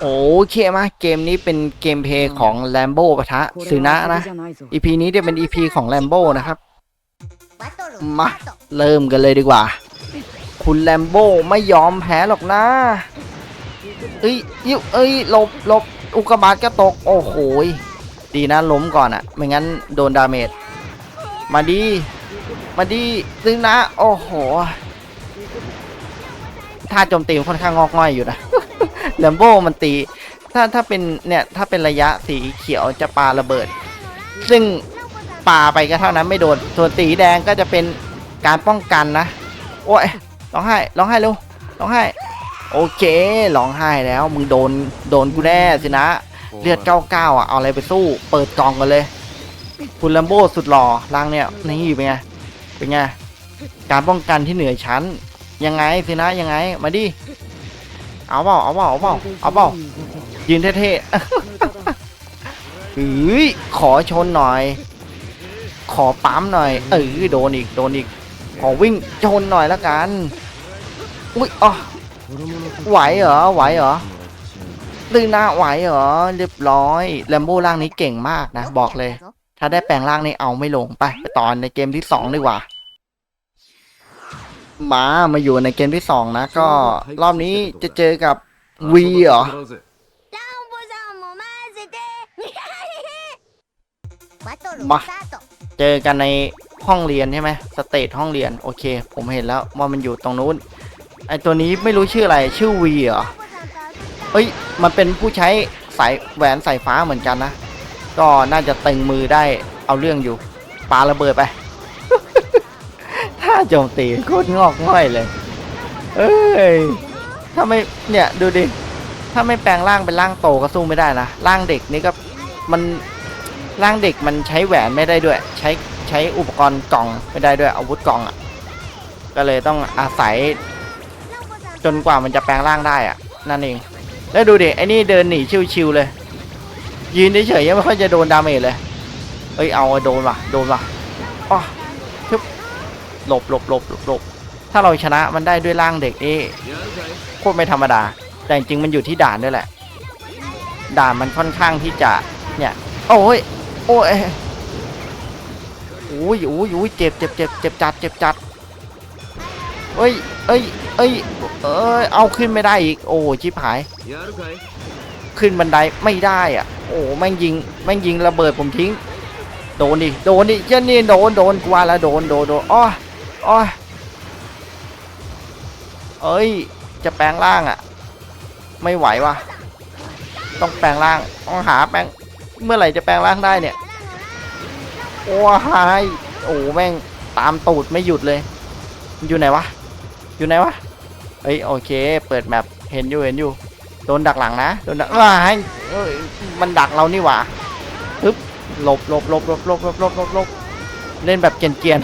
โอเคมาเกมนี้เป็นเกมเพย์ของแลมโบ้ปะทะซึนะนะ EP นี้จะเป็น EP ของแลมโบ้นะครับ มา เริ่มกันเลยดีกว่า คุณแลมโบ้ไม่ยอมแพ้หรอกนะเอ้ยยิวเอ้ยหลบหลบอุกกาบาตก็ตก โอ้โหยดีนะล้มก่อนอะไม่งั้นโดนดาเมจมาดี มาดีซึนะ โอ้โหท่าโจมตีค่อนข้างงอกง่อยอยู่นะ แลมโบ้มันตี ถ้าถ้าเป็นเนี่ยถ้าเป็นระยะสีเขียวจะปาระเบิด ซึ่งปาไปก็เท่านั้นไม่โดน ส่วนสีแดงก็จะเป็นการป้องกันนะ โอ้ยร้องไห้ร้องไห้เร็วร้องไห้ โอเคร้องไห้แล้ว มึงโดนโดนกูแน่สินะ เลือดเก้าเก้าอะเอาอะไรไปสู้ เปิดกล่องกันเลย คุณลัมโบ้สุดหล่อร่างเนี่ยนี่เป็นไงเป็นไงการป้องกันที่เหนือชั้น ยังไงสินะยังไงมาดิ เอาเปล่าเอาเปล่าเอาเปล่าเอาเปล่ายืนเท่ๆเอ้ยขอชนหน่อย ขอปั๊มหน่อยเออโดนอีกโดนอีก ขอวิ่งชนหน่อยละกันอุ้ยอ๋อไหวเหรอไหวเหรอตื่นหน้าไหวเหรอเรียบร้อยแลมโบ้ร่างนี้เก่งมากนะ บอกเลย ถ้าได้แปลงร่างนี่เอาไม่ลงไปไปตอนในเกมที่สองดีกว่า มามาอยู่ในเกมที่สองนะ ก็รอบนี้จะเจอกับวีเหรอมาเจอกันในห้องเรียนใช่ไหมสเตทห้องเรียนโอเค ผมเห็นแล้วว่ามันอยู่ตรงนู้นไอตัวนี้ไม่รู้ชื่ออะไรชื่อวีเหรอเฮ้ย มันเป็นผู้ใช้สายแหวนสายฟ้าเหมือนกันนะ ก็น่าจะเต็งมือได้เอาเรื่องอยู่ปาระเบิดไป โจมตีโคตรงอกง่อยเลย เอ้ย ถ้าไม่ เนี่ยดูดิ ถ้าไม่แปลงร่างเป็นร่างโตก็สู้ไม่ได้นะ ร่างเด็กนี่ก็มันร่างเด็กมันใช้แหวนไม่ได้ด้วย ใช้ใช้อุปกรณ์กล่องไม่ได้ด้วยอาวุธกล่องอะ ก็เลยต้องอาศัย จนกว่ามันจะแปลงร่างได้อะ นั่นเอง แล้วดูดิไอ้นี่เดินหนีชิวๆเลย ยืนเฉยๆยังไม่ค่อยจะโดนดาเมจเลย เอ้ยเอาโดนว่ะโดนว่ะอ้อ หลบหลบหลบหลบถ้าเราชนะมันได้ด้วยร่างเด็กนี่โคตรไม่ธรรมดา แต่จริงมันอยู่ที่ด่านด้วยแหละ ด่านมันค่อนข้างที่จะเนี่ยโอ้ยโอ้ยโอ้ยโอ้ยโอ้ยเจ็บเจ็บเจ็บเจ็บจัดเจ็บจัดเอ้ยเอ้ยเอ้ยเอ้ยเอาขึ้นไม่ได้อีกโอ้ชิบหาย ขึ้นบันไดไม่ได้อะ โอ้แม่งยิงแม่งยิงระเบิดผมทิ้ง โดนดิโดนดิเจ้านี่โดนโดนกว่าล้วโดนโดนโดนอ้อ โอ้อเอ้ย จะแปลงร่างอะ ไม่ไหววะต้องแปลงร่างต้องหาแปลง เมื่อไหร่จะแปลงร่างได้เนี่ย โอ้หายโอ้แม่งตามตูดไม่หยุดเลย อยู่ไหนวะ อยู่ไหนวะ เอ้ยโอเค เปิดแมปเห็นอยู่เห็นอยู่ โดนดักหลังนะ โดนดักว้าเอ้ยมันดักเรานี่หว่าปึ๊บหลบหลบหลบหลบหลบหลบหลบหลบหลบเล่นแบบเกรียน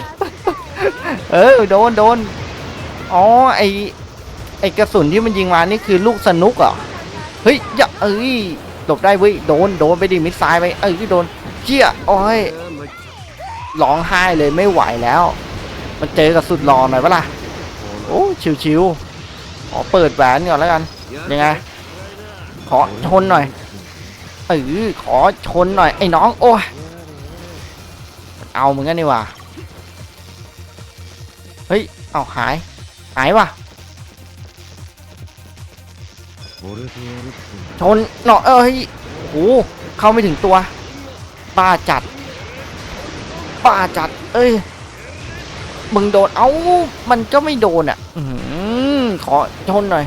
เออโดนโดนอ๋อไอไอกระสุนที่มันยิงมานี่คือลูกสนุกเหรอเฮ้ยอย่าเอ้ยหลบได้เว้ยโดนโดนไปดิมิดไซล์ไปเอ้ยโดนเชี่ยโอ้ยร้องไห้เลยไม่ไหวแล้ว มันเจอกับสุดหล่อหน่อยปะล่ะโอ้ชิวๆอ๋อเปิดแหวนก่อนแล้วกันยังไงขอชนหน่อยเออขอชนหน่อยไอ้น้องโอ้ยเอาเหมือนกันนี่ว่า เฮ้ย เอาหาย หายว่ะ ชนเนาะเอ้ยโอ้โหเข้าไม่ถึงตัวป้าจัดป้าจัด เอ้ย มึงโดน เอ้า มันก็ไม่โดนอะ อืขอชนหน่อย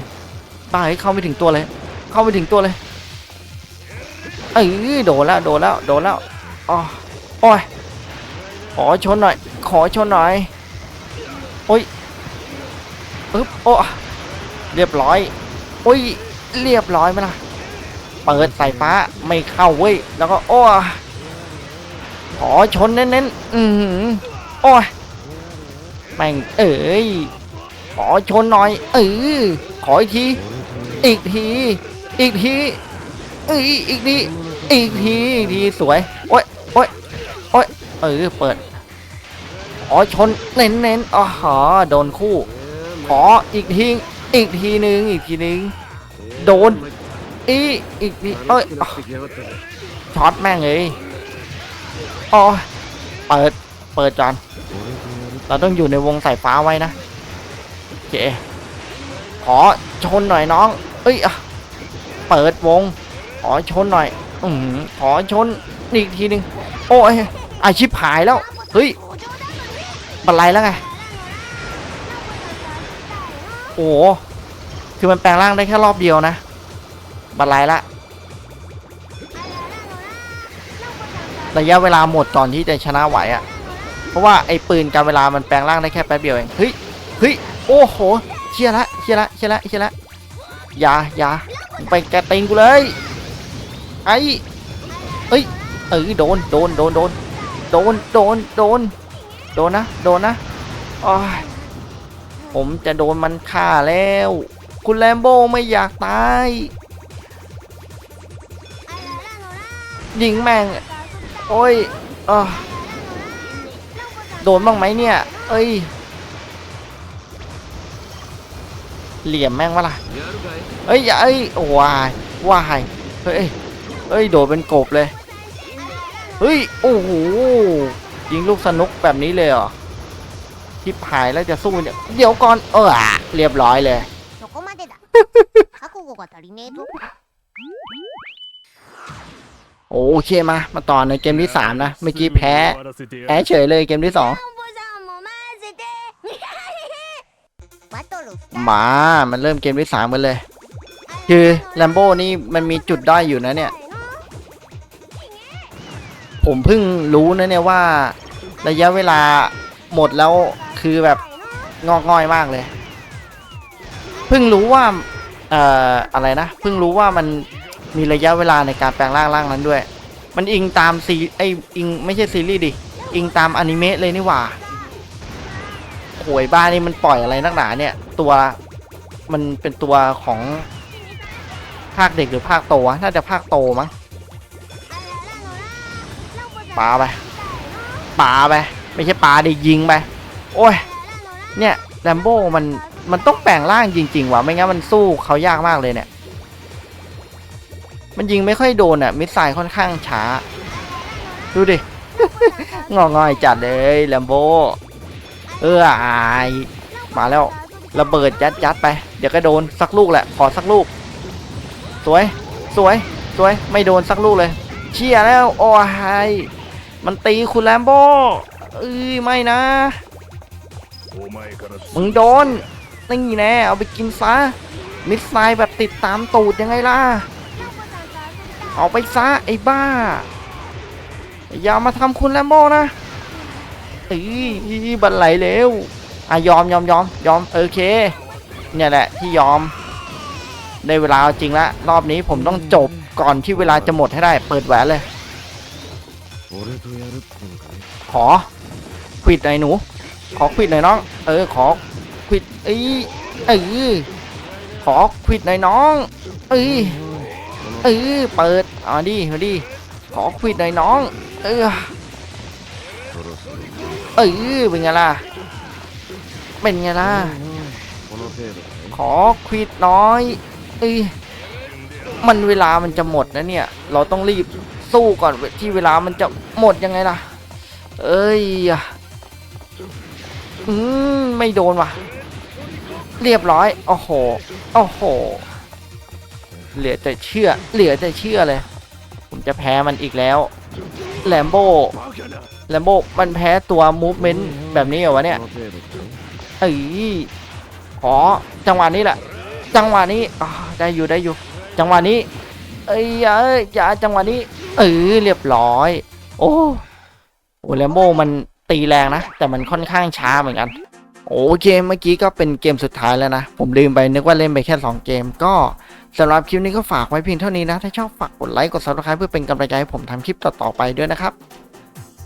ป้าให้เข้าไม่ถึงตัวเลย เข้าไม่ถึงตัวเลย เอ้ย โดนแล้ว โดนแล้ว โดนแล้ว อ๋อโอ้ยขอชนหน่อย ขอชนหน่อย โอ้ยปึ๊บโอ้เรียบร้อย โอ้ย เรียบร้อยไหมล่ะ เปิดสายฟ้าไม่เข้าเว้ย แล้วก็โอ้ขอชนเน้นๆอือหือโอ้ยแม่งเอ้ยขอชนหน่อย เออขออีกที อีกที อีกทีเอ้ยอีกทีอีกทีอีกทีสวย โอ้ยโอ้ยโอ้ยเออเปิด อ๋อชนเน้นเน้นอ๋อหอโดนคู่อ๋ออีกทีอีกทีหนึ่งอีกทีหนึ่งโดนอีอีกทีเอ้ยช็อตแม่งเลยอ๋อเปิดเปิดจานเราต้องอยู่ในวงสายฟ้าไว้นะเจขอชนหน่อยน้อง เอ้ยเปิดวง ขอชนหน่อย อืมขอชนอีกทีหนึ่งโอ้ยอาชิบหายแล้ว เฮ้ย บันไลแล้วไง โอ้คือมันแปลงร่างได้แค่รอบเดียวนะ บันไลละ ระยะเวลาหมดก่อนที่จะชนะไหวอะ่ะ เพราะว่าไอ้ปืนการเวลามันแปลงร่างได้แค่แป๊บเดียวเอง เฮ้ย เฮ้ย โอ้โห เชียละเชียละเชียละเชียละอย่าอย่าไปแกตีนกูเลย ไอ้เอ้ย เออโดน โดน โดน โดน โดน โดน โดน โดนนะ โดนนะอ้ยผมจะโดนมันฆ่าแล้ว คุณแลมโบไม่อยากตายยิงแม่ง โอ้ยอโดนบ้างไหมเนี่ย เอ้ย เหลี่ยมแม่งวะล่ะ เอ้ยอย่าเอ้ย วาย วาย เฮ้ย เอ้ย โดนเป็นกบเลย เฮ้ย โอ้โห ยิงลูกสนุกแบบนี้เลยเหรอที่หายแล้วจะสู้เนี่ย เดี๋ยวก่อน เออเรียบร้อยเลย โอเคมา มาต่อในเกมที่สามนะ เมื่อกี้แพ้ แพ้เฉยเลยเกมที่สองมา มันเริ่มเกมที่ 3 กันเลย คือแลมโบ้นี่มันมีจุดได้อยู่นะเนี่ย ผมเพิ่งรู้นะเนี่ยว่า ระยะเวลาหมดแล้วคือแบบงอกง่อยมากเลย เพิ่งรู้ว่าเอ่ออะไรนะ เพิ่งรู้ว่ามันมีระยะเวลาในการแปลงร่างร่างนั้นด้วย มันอิงตามซีไออิงไม่ใช่ซีรีส์ดิ อิงตามอนิเมะเลยนี่หว่าโหยบ้านี่มันปล่อยอะไรนักหนาเนี่ย ตัวมันเป็นตัวของภาคเด็กหรือภาคโตวะน่าจะภาคโตมั้ง ปาไปปาไป ไม่ใช่ปาดิยิงไป โอ้ย เนี่ยแลมโบ้มันมันต้องแปลงร่างจริง ๆว่ะไม่งั้นมันสู้เขายากมากเลยเนี่ย มันยิงไม่ค่อยโดนอะ มิสไซล์ค่อนข้างช้า ดูดิ งอง่อยจัดเลยแลมโบเอออายมาแล้วระเบิดยัดยัดไป เดี๋ยวก็โดนสักลูกแหละขอสักลูก สวย สวย สวย ไม่โดนสักลูกเลย เชี่ยแล้วโอ้ย มันตีคุณแลมโบ้เอ้ยไม่นะ มึงโดนนี่แน่เอาไปกินซะ มิสไซล์แบบติดตามตูดยังไงล่ะ เอาไปซะไอ้บ้า อย่ามาทำคุณแลมโบ้นะตีบันไหลเร็วอะยอมยอมยอมยอมโอเค เนี่ยแหละที่ยอมได้เวลาจริงละรอบนี้ผมต้องจบก่อนที่เวลาจะหมดให้ได้ เปิดแหวนเลย ขอควิดหน่อยหนู ขอควิดหน่อยน้อง เออ ขอควิดเอ้เออขอควิดหน่อยน้อง เออเออเปิดอ๋อดีมาดีขอควิดหน่อยน้อง เออเออเป็นไงล่ะ เป็นไงล่ะ ขอควิดน้อยเอ้มันเวลามันจะหมดนะเนี่ย เราต้องรีบ สู้ก่อนที่เวลามันจะหมดยังไงล่ะ เอ้ยอืมไม่โดนว่ะ เรียบร้อย โอ้โห โอ้โห เหลือแต่เชื่อ เหลือแต่เชื่อเลย ผมจะแพ้มันอีกแล้ว แลมโบ แลมโบ มันแพ้ตัวมูฟเมนต์แบบนี้เหรอวะเนี่ยเอ้ยขอจังหวะนี้แหละ จังหวะนี้ได้อยู่ได้อยู่ จังหวะนี้ เอ้ยเอ้ยอย่าจังหวะนี้ เออเรียบร้อย โอ้โหแลมโบมันตีแรงนะ แต่มันค่อนข้างช้าเหมือนกัน โอเคเมื่อกี้ก็เป็นเกมสุดท้ายแล้วนะ ผมลืมไปนึกว่าเล่นไปแค่ 2 เกม ก็สำหรับคลิปนี้ก็ฝากไว้เพียงเท่านี้นะ ถ้าชอบฝากกดไลค์กดซับสไคร b e เพื่อเป็นกำลังใจให้ผมทำคลิปต่อๆไปด้วยนะครับ